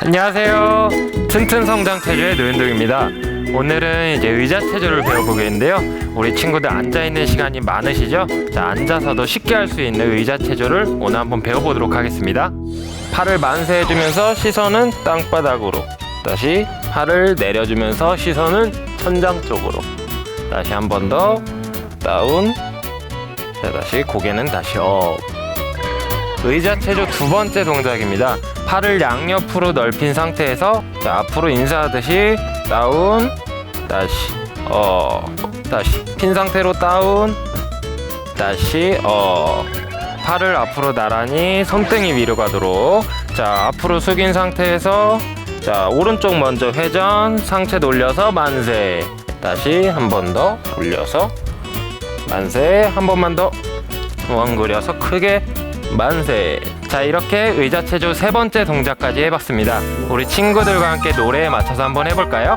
안녕하세요. 튼튼 성장 체조의 노현동입니다. 오늘은 이제 의자 체조를 배워보겠는데요. 우리 친구들 앉아 있는 시간이 많으시죠? 자, 앉아서도 쉽게 할 수 있는 의자 체조를 오늘 한번 배워보도록 하겠습니다. 팔을 만세해주면서 시선은 땅바닥으로. 다시 팔을 내려주면서 시선은 천장 쪽으로. 다시 한 번 더 다운. 자, 다시 고개는 다시 업. 의자 체조 두 번째 동작입니다. 팔을 양옆으로 넓힌 상태에서 자, 앞으로 인사하듯이 다운, 다시 어, 다시. 핀 상태로 다운, 다시 어. 팔을 앞으로 나란히 손등이 위로 가도록. 자 앞으로 숙인 상태에서 자 오른쪽 먼저 회전 상체 돌려서 만세. 다시 한 번 더 돌려서 만세 한 번만 더. 원그려서 크게 만세. 자, 이렇게 의자 체조 세 번째 동작까지 해봤습니다. 우리 친구들과 함께 노래에 맞춰서 한번 해볼까요?